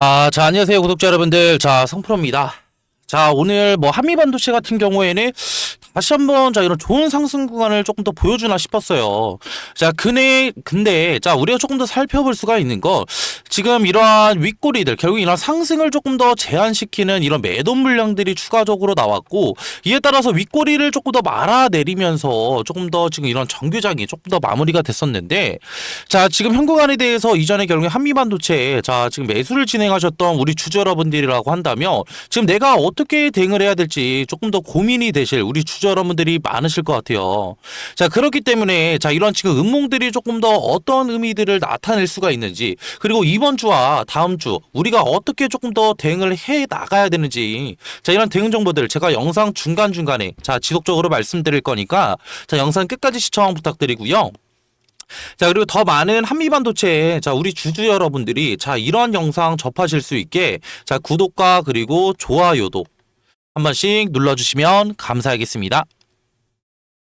아, 자, 안녕하세요, 구독자 여러분들. 자, 성프로입니다. 자, 오늘 뭐 한미반도체 같은 경우에는 다시 한번 자, 이런 좋은 상승 구간을 조금 더 보여주나 싶었어요. 자, 근데, 근데, 자, 우리가 조금 더 살펴볼 수가 있는 거, 지금 이러한 윗꼬리들, 결국 이런 상승을 조금 더 제한시키는 이런 매도 물량들이 추가적으로 나왔고, 이에 따라서 윗꼬리를 조금 더 말아 내리면서 조금 더 지금 이런 정규장이 조금 더 마무리가 됐었는데, 자, 지금 현구간에 대해서 이전에 결국에 한미반도체, 자, 지금 매수를 진행하셨던 우리 주주 여러분들이라고 한다면, 지금 내가 어떻게 대응을 해야 될지 조금 더 고민이 되실 우리 주주 여러분들이 많으실 것 같아요. 자, 그렇기 때문에, 자, 이런 지금 음몽들이 조금 더 어떤 의미들을 나타낼 수가 있는지, 그리고 이번 주와 다음 주, 우리가 어떻게 조금 더 대응을 해 나가야 되는지, 자, 이런 대응 정보들 제가 영상 중간중간에, 자, 지속적으로 말씀드릴 거니까, 자, 영상 끝까지 시청 부탁드리고요. 자, 그리고 더 많은 한미반도체, 자, 우리 주주 여러분들이, 자, 이러한 영상 접하실 수 있게, 자, 구독과 그리고 좋아요도 한 번씩 눌러주시면 감사하겠습니다.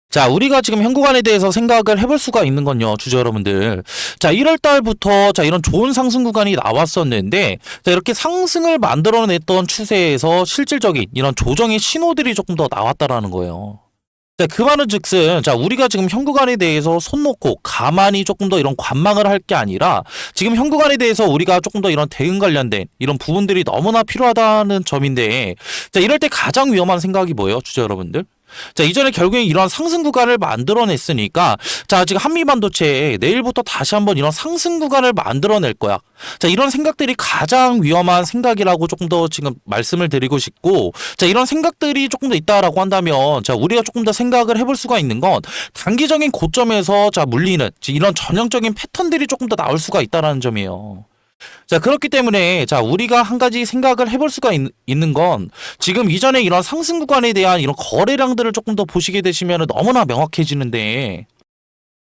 자, 우리가 지금 현구간에 대해서 생각을 해볼 수가 있는 건요, 주주 여러분들. 자, 1월 달부터, 자, 이런 좋은 상승 구간이 나왔었는데, 자, 이렇게 상승을 만들어냈던 추세에서 실질적인 이런 조정의 신호들이 조금 더 나왔다라는 거예요. 자, 그 말은 즉슨, 자, 우리가 지금 현구간에 대해서 손 놓고 가만히 조금 더 이런 관망을 할 게 아니라, 지금 현구간에 대해서 우리가 조금 더 이런 대응 관련된 이런 부분들이 너무나 필요하다는 점인데, 자, 이럴 때 가장 위험한 생각이 뭐예요, 주주 여러분들? 자, 이전에 결국에 이런 상승 구간을 만들어냈으니까, 자, 지금 한미 반도체 내일부터 다시 한번 이런 상승 구간을 만들어낼 거야. 자, 이런 생각들이 가장 위험한 생각이라고 조금 더 지금 말씀을 드리고 싶고, 자, 이런 생각들이 조금 더 있다라고 한다면, 자, 우리가 조금 더 생각을 해볼 수가 있는 건, 단기적인 고점에서, 자, 물리는, 지- 이런 전형적인 패턴들이 조금 더 나올 수가 있다라는 점이에요. 자, 그렇기 때문에, 자, 우리가 한 가지 생각을 해볼 수가 있, 있는 건, 지금 이전에 이런 상승 구간에 대한 이런 거래량들을 조금 더 보시게 되시면 너무나 명확해지는데,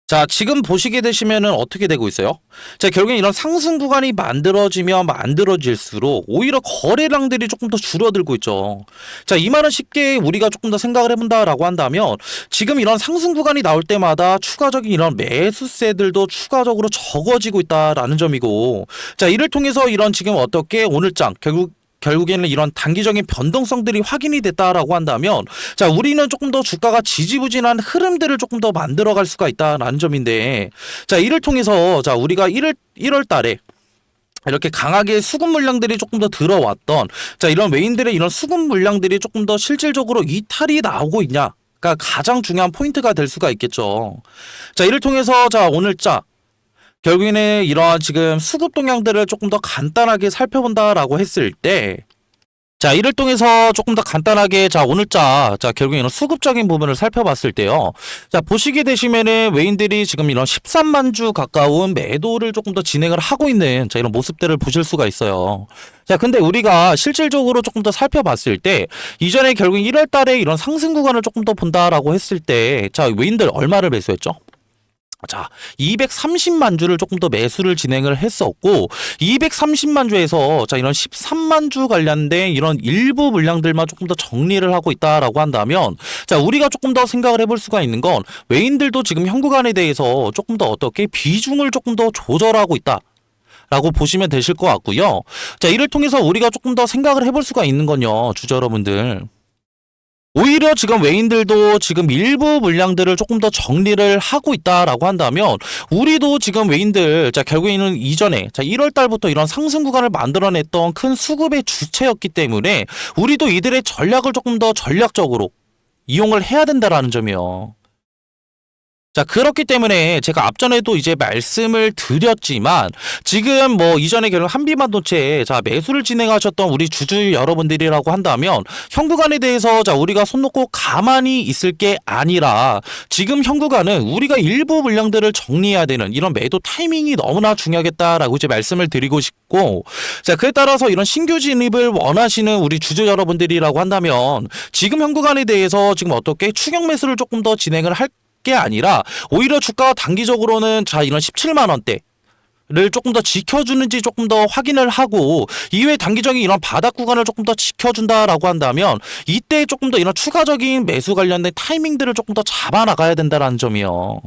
자, 지금 보시게 되시면은 어떻게 되고 있어요? 자, 결국엔 이런 상승 구간이 만들어지면 만들어질수록 오히려 거래량들이 조금 더 줄어들고 있죠. 자, 이 말은 쉽게 우리가 조금 더 생각을 해본다라고 한다면 지금 이런 상승 구간이 나올 때마다 추가적인 이런 매수세들도 추가적으로 적어지고 있다라는 점이고 자, 이를 통해서 이런 지금 어떻게 오늘장 결국 결국에는 이런 단기적인 변동성들이 확인이 됐다라고 한다면 자 우리는 조금 더 주가가 지지부진한 흐름들을 조금 더 만들어갈 수가 있다라는 점인데 자 이를 통해서 자 우리가 1월 1월 달에 이렇게 강하게 수급 물량들이 조금 더 들어왔던 자 이런 외인들의 이런 수급 물량들이 조금 더 실질적으로 이탈이 나오고 있냐 가 가장 중요한 포인트가 될 수가 있겠죠. 자 이를 통해서 자 오늘 자 결국에는 이러한 지금 수급 동향들을 조금 더 간단하게 살펴본다라고 했을 때 자, 이를 통해서 조금 더 간단하게 자, 오늘자 자, 결국에는 수급적인 부분을 살펴봤을 때요. 자, 보시게 되시면은 외인들이 지금 이런 13만 주 가까운 매도를 조금 더 진행을 하고 있는 자, 이런 모습들을 보실 수가 있어요. 자, 근데 우리가 실질적으로 조금 더 살펴봤을 때 이전에 결국 1월 달에 이런 상승 구간을 조금 더 본다라고 했을 때 자, 외인들 얼마를 매수했죠? 자, 230만 주를 조금 더 매수를 진행을 했었고, 230만 주에서 자, 이런 13만 주 관련된 이런 일부 물량들만 조금 더 정리를 하고 있다라고 한다면, 자, 우리가 조금 더 생각을 해볼 수가 있는 건, 외인들도 지금 현구간에 대해서 조금 더 어떻게 비중을 조금 더 조절하고 있다. 라고 보시면 되실 것 같고요. 자, 이를 통해서 우리가 조금 더 생각을 해볼 수가 있는 건요, 주저 여러분들. 오히려 지금 외인들도 지금 일부 물량들을 조금 더 정리를 하고 있다라고 한다면 우리도 지금 외인들 자 결국에는 이전에 자 1월 달부터 이런 상승 구간을 만들어냈던 큰 수급의 주체였기 때문에 우리도 이들의 전략을 조금 더 전략적으로 이용을 해야 된다라는 점이요. 자, 그렇기 때문에 제가 앞전에도 이제 말씀을 드렸지만 지금 뭐 이전에 결국 한비반도체 자 매수를 진행하셨던 우리 주주 여러분들이라고 한다면 현구간에 대해서 자 우리가 손 놓고 가만히 있을 게 아니라 지금 현구간은 우리가 일부 물량들을 정리해야 되는 이런 매도 타이밍이 너무나 중요하겠다라고 이제 말씀을 드리고 싶고 자 그에 따라서 이런 신규 진입을 원하시는 우리 주주 여러분들이라고 한다면 지금 현구간에 대해서 지금 어떻게 추격 매수를 조금 더 진행을 할 게 아니라 오히려 주가가 단기적으로는 자 이런 17만 원대 를 조금 더 지켜주는지 조금 더 확인을 하고 이후에 단기적인 이런 바닥 구간을 조금 더 지켜준다라고 한다면 이때 조금 더 이런 추가적인 매수 관련된 타이밍들을 조금 더 잡아 나가야 된다라는 점이요.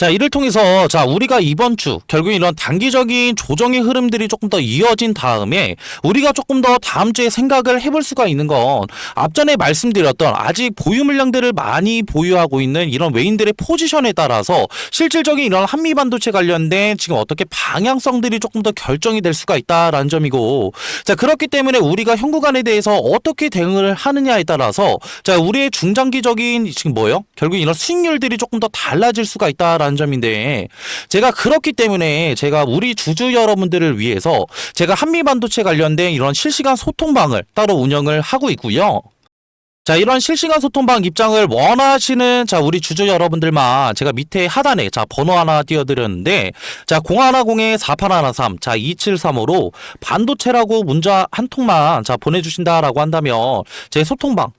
자, 이를 통해서 자, 우리가 이번 주 결국 이런 단기적인 조정의 흐름들이 조금 더 이어진 다음에 우리가 조금 더 다음 주에 생각을 해볼 수가 있는 건 앞전에 말씀드렸던 아직 보유 물량들을 많이 보유하고 있는 이런 외인들의 포지션에 따라서 실질적인 이런 한미 반도체 관련된 지금 어떻게 방향성들이 조금 더 결정이 될 수가 있다라는 점이고 자, 그렇기 때문에 우리가 현 구간에 대해서 어떻게 대응을 하느냐에 따라서 자, 우리의 중장기적인 지금 뭐요? 결국 이런 수익률들이 조금 더 달라질 수가 있다라는 점인데 제가 그렇기 때문에 제가 우리 주주 여러분들을 위해서 제가 한미 반도체 관련된 이런 실시간 소통방을 따로 운영을 하고 있고요. 자, 이런 실시간 소통방 입장을 원하시는 자, 우리 주주 여러분들만 제가 밑에 하단에 자, 번호 하나 띄워드렸는데 자, 0110-4813 자, 2735로 반도체라고 문자 한 통만 자, 보내주신다라고 한다면 제 소통방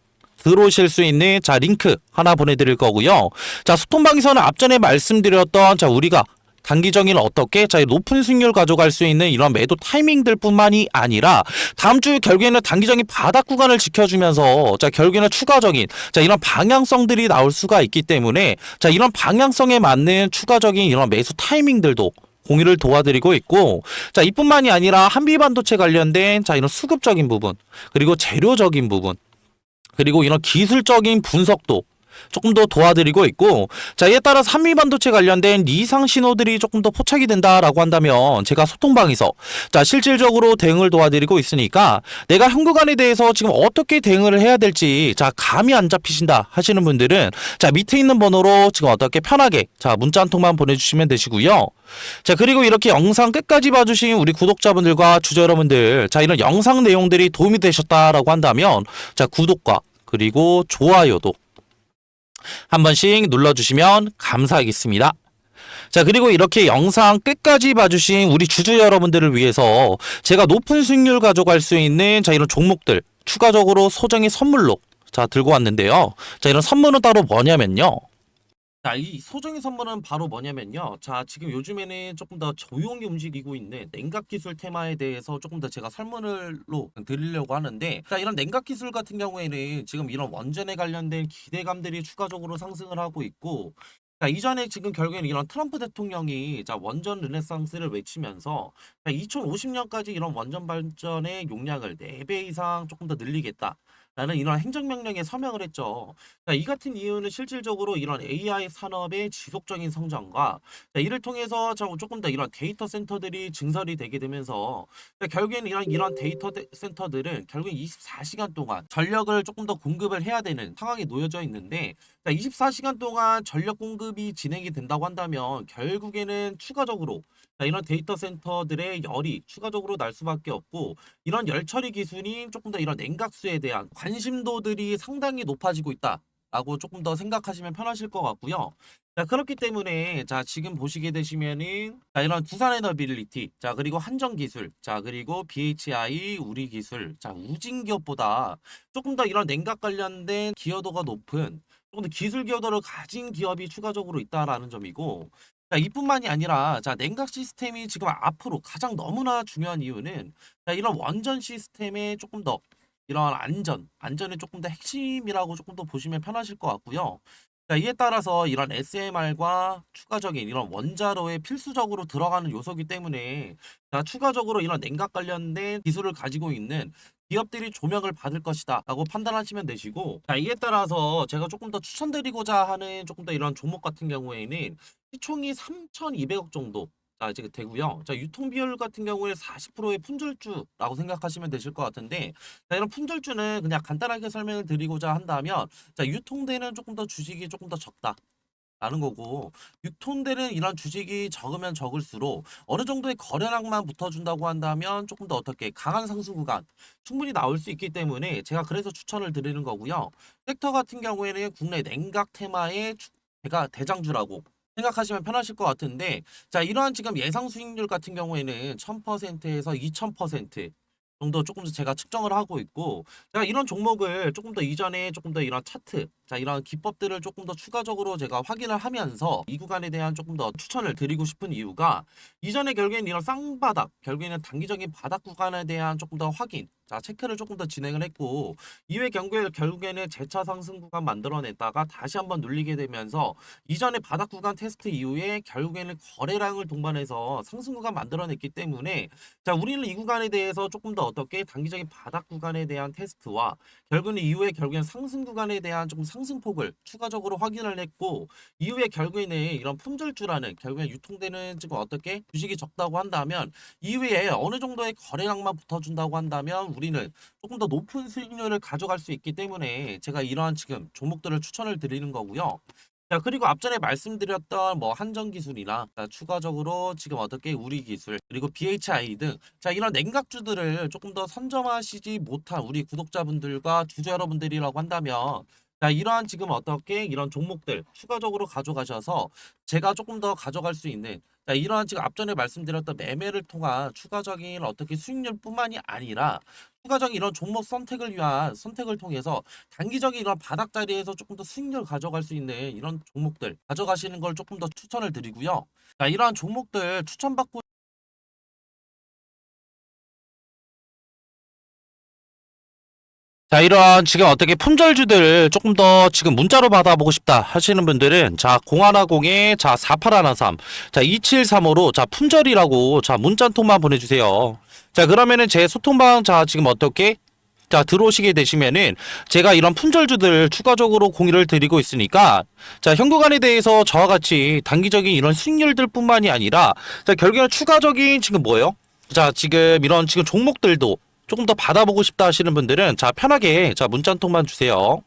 들어오실 수 있는 자 링크 하나 보내드릴 거고요. 자 소통방에서는 앞전에 말씀드렸던 자 우리가 단기적인 어떻게 자 높은 수익률 가져갈 수 있는 이런 매도 타이밍들뿐만이 아니라 다음 주 결국에는 단기적인 바닥 구간을 지켜주면서 자 결국에는 추가적인 자 이런 방향성들이 나올 수가 있기 때문에 자 이런 방향성에 맞는 추가적인 이런 매수 타이밍들도 공유를 도와드리고 있고 자 이뿐만이 아니라 한미 반도체 관련된 자 이런 수급적인 부분 그리고 재료적인 부분 그리고 이런 기술적인 분석도 조금 더 도와드리고 있고 자 이에 따라 한미 반도체 관련된 이상 신호들이 조금 더 포착이 된다라고 한다면 제가 소통방에서 자 실질적으로 대응을 도와드리고 있으니까 내가 현 구간에 대해서 지금 어떻게 대응을 해야 될지 자 감이 안 잡히신다 하시는 분들은 자 밑에 있는 번호로 지금 어떻게 편하게 자 문자 한 통만 보내주시면 되시고요. 자 그리고 이렇게 영상 끝까지 봐주신 우리 구독자분들과 주주 여러분들 자 이런 영상 내용들이 도움이 되셨다라고 한다면 자 구독과 그리고 좋아요도 한 번씩 눌러주시면 감사하겠습니다. 자, 그리고 이렇게 영상 끝까지 봐주신 우리 주주 여러분들을 위해서 제가 높은 수익률 가져갈 수 있는 자, 이런 종목들 추가적으로 소정의 선물로 자, 들고 왔는데요. 자, 이런 선물은 따로 뭐냐면요. 자, 이 소정의 선물은 바로 뭐냐면요. 자, 지금 요즘에는 조금 더 조용히 움직이고 있는 냉각 기술 테마에 대해서 조금 더 제가 설문을로 드리려고 하는데, 자, 이런 냉각 기술 같은 경우에는 지금 이런 원전에 관련된 기대감들이 추가적으로 상승을 하고 있고, 자, 이전에 지금 결국에는 이런 트럼프 대통령이 자, 원전 르네상스를 외치면서 자, 2050년까지 이런 원전 발전의 용량을 4배 이상 조금 더 늘리겠다. 라는 이런 행정명령에 서명을 했죠. 자, 이 같은 이유는 실질적으로 이런 AI 산업의 지속적인 성장과 자, 이를 통해서 자, 조금 더 이런 데이터 센터들이 증설이 되게 되면서 자, 결국에는 이런 이런 데이터 데- 센터들은 결국 24시간 동안 전력을 조금 더 공급을 해야 되는 상황에 놓여져 있는데 자, 24시간 동안 전력 공급이 진행이 된다고 한다면 결국에는 추가적으로 자, 이런 데이터 센터들의 열이 추가적으로 날 수밖에 없고 이런 열 처리 기술이 조금 더 이런 냉각수에 대한 관심도들이 상당히 높아지고 있다 라고 조금 더 생각하시면 편하실 것 같고요. 자, 그렇기 때문에 자, 지금 보시게 되시면은 자, 이런 두산 에너빌리티, 자, 그리고 한정 기술, 자, 그리고 BHI 우리 기술, 자, 우진 기업보다 조금 더 이런 냉각 관련된 기여도가 높은 조금 더 기술 기여도를 가진 기업이 추가적으로 있다라는 점이고 자, 이뿐만이 아니라 자, 냉각 시스템이 지금 앞으로 가장 너무나 중요한 이유는 자, 이런 원전 시스템에 조금 더 이런 안전, 안전이 조금 더 핵심이라고 조금 더 보시면 편하실 것 같고요. 자, 이에 따라서 이런 SMR과 추가적인 이런 원자로에 필수적으로 들어가는 요소기 때문에 자, 추가적으로 이런 냉각 관련된 기술을 가지고 있는 기업들이 조명을 받을 것이다 라고 판단하시면 되시고 자, 이에 따라서 제가 조금 더 추천드리고자 하는 조금 더 이런 종목 같은 경우에는 시총이 3,200억 정도 자, 지금 되고요. 자, 유통 비율 같은 경우에 40%의 품절주라고 생각하시면 되실 것 같은데, 자, 이런 품절주는 그냥 간단하게 설명을 드리고자 한다면, 자, 유통되는 조금 더 주식이 조금 더 적다. 라는 거고 유통되는 이런 주식이 적으면 적을수록 어느 정도의 거래량만 붙어준다고 한다면 조금 더 어떻게 강한 상승 구간 충분히 나올 수 있기 때문에 제가 그래서 추천을 드리는 거고요. 섹터 같은 경우에는 국내 냉각 테마의 주- 제가 대장주라고 생각하시면 편하실 것 같은데 자 이러한 지금 예상 수익률 같은 경우에는 1000%에서 2000% 정도 조금 더 제가 측정을 하고 있고 제가 이런 종목을 조금 더 이전에 조금 더 이런 차트 자 이런 기법들을 조금 더 추가적으로 제가 확인을 하면서 이 구간에 대한 조금 더 추천을 드리고 싶은 이유가 이전에 결국에는 이런 쌍바닥 결국에는 단기적인 바닥 구간에 대한 조금 더 확인 자 체크를 조금 더 진행을 했고 이후에 경우에 결국에는 재차 상승 구간 만들어냈다가 다시 한번 눌리게 되면서 이전에 바닥 구간 테스트 이후에 결국에는 거래량을 동반해서 상승 구간 만들어냈기 때문에 자 우리는 이 구간에 대해서 조금 더 어떻게 단기적인 바닥 구간에 대한 테스트와 결국에는 이후에 결국에는 상승 구간에 대한 조금 상 승폭을 추가적으로 확인을 했고 이후에 결국에는 이런 품절주라는 결국에 유통되는 지금 어떻게 주식이 적다고 한다면 이후에 어느 정도의 거래량만 붙어준다고 한다면 우리는 조금 더 높은 수익률을 가져갈 수 있기 때문에 제가 이러한 지금 종목들을 추천을 드리는 거고요. 자 그리고 앞전에 말씀드렸던 뭐 한정 기술이나 자, 추가적으로 지금 어떻게 우리 기술 그리고 BHI 등 자 이런 냉각주들을 조금 더 선점하시지 못한 우리 구독자분들과 주주 여러분들이라고 한다면 자 이러한 지금 어떻게 이런 종목들 추가적으로 가져가셔서 제가 조금 더 가져갈 수 있는 자 이러한 지금 앞전에 말씀드렸던 매매를 통한 추가적인 어떻게 수익률뿐만이 아니라 추가적인 이런 종목 선택을 위한 선택을 통해서 단기적인 이런 바닥 자리에서 조금 더 수익률 가져갈 수 있는 이런 종목들 가져가시는 걸 조금 더 추천을 드리고요. 자 이러한 종목들 추천받고 자, 이런 지금 어떻게 품절주들 조금 더 지금 문자로 받아보고 싶다 하시는 분들은 자, 0110에 자, 4813, 자, 2735로 자, 품절이라고 자, 문자 한 통만 보내주세요. 자, 그러면은 제 소통방 자, 지금 어떻게 자, 들어오시게 되시면은 제가 이런 품절주들 추가적으로 공유를 드리고 있으니까 자, 현구간에 대해서 저와 같이 단기적인 이런 수익률들 뿐만이 아니라 자, 결국에는 추가적인 지금 뭐예요? 자, 지금 이런 지금 종목들도 조금 더 받아보고 싶다 하시는 분들은 자 편하게 자 문자 한 통만 주세요.